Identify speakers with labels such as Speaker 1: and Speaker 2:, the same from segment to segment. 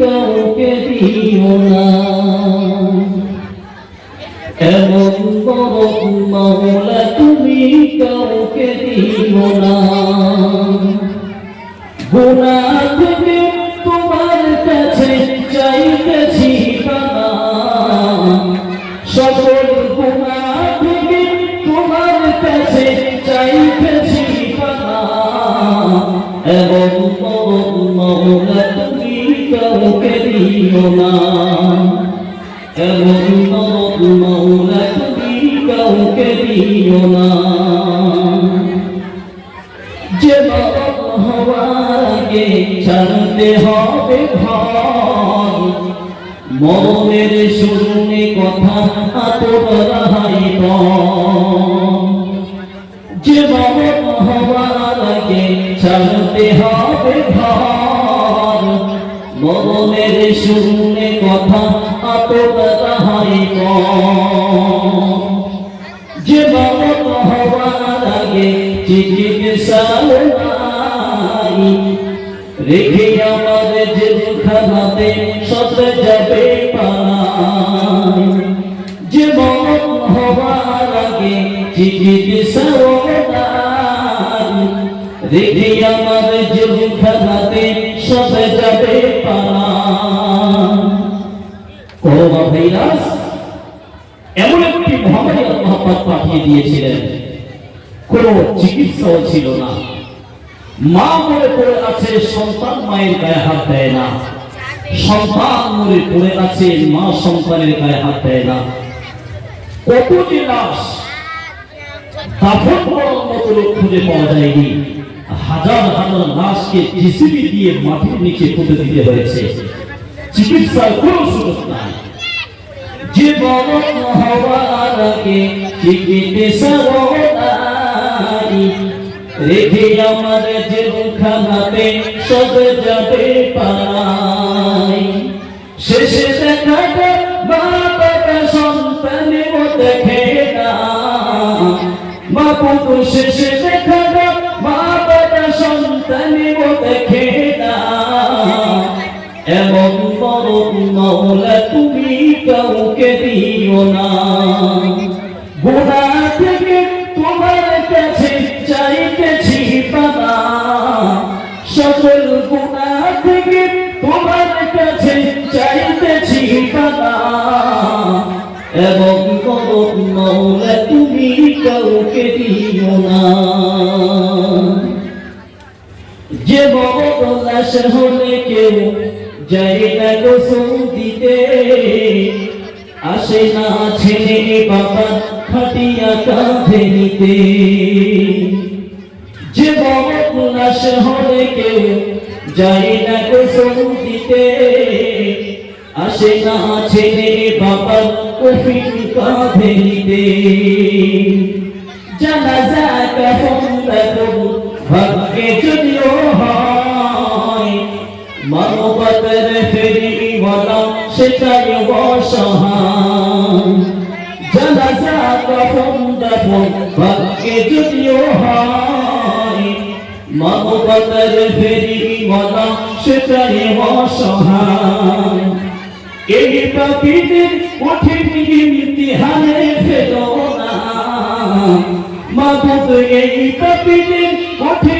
Speaker 1: কাউকে দিও না এমন বড় মাওলা তুমি কাউকে দিও না গুণা থেকে তোমার কাছে চাইতেছি সকল গুণা থেকে তোমার কাছে চাইতেছি এবং মৌলা তুমি কাউকে দিও না এবং মৌলা তুমি কাউকে দিও না যে হওয়ার আগে ছাড়তে হবে ঘর মনের শুনে কথা আতর রাহাইব যে মরণ হওয়ার আগে ছাড়তে হবে ঘর মরণের শুনে কথা আতর রাহাইব যে মরণ হওয়ার আগে চিকিৎসা রেখে আমার জেলখানাতে সব যাবে পানায় যে মরণ হওয়ার আগে চিকিৎসা রেখে আমার করোনা ভাইরাস এমন একটি মহামারী আল্লাহ পাঠিয়ে দিয়েছিলেন। কোন চিকিৎসাও ছিল না। মা মরে পড়ে আছে, সন্তান মায়ের গায়ে হাত দেয় না। সন্তান মরে পড়ে আছে, মা সন্তানের গায়ে হাত দেয় না। কত যে লাশ দাফন করার মতো লোক খুঁজে পাওয়া যায়নি। হাজার হাজার লাশকে জিসিবি দিয়ে মাটির নিচে পুঁতে দিতে হয়েছে। চিকিৎসার কোনো সুযোগ নাই মরণ হওয়ার আগে চিকিৎসা রেখে আমার জেলখানাতে সব যাবে পাই শেষে দেখাটা বাবাটা সন্তানের দেখে না। মা শেষে দেখাটা মৌলা তুমি কাউকে দিও না। গোড়া থেকে তোমার কাছে চাইতেছি বাবা। সকল গুণা থেকে তোমার কাছে চাইতেছি বাবা। এবং মরণ মৌলা তুমি কাউকে দিও না। যে বড় লাশ হলে কেউ যায় না গোসল দিতে আসে না ছেলে বাবা, খাটিয়া কাঁধে নিতে। যে বড় লাশ হলে কেউ যায় না গোসল দিতে আসে না ছেলে বাবা, কফিন কাঁধে নিতে। জানাজা কাফন তখন ভাগ্যে হয় মানবতার ফেরি বলা, সেটাই অসহায় জানাজা কাফন তখন ভাগ্যে যদিও হয়। মানবতার ফেরি বলা, সেটাই অসহায় এই পাপিদের কঠিন ইমতিহানে ফেলো না মাবুদ এই কঠিন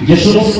Speaker 1: যে সমস্ত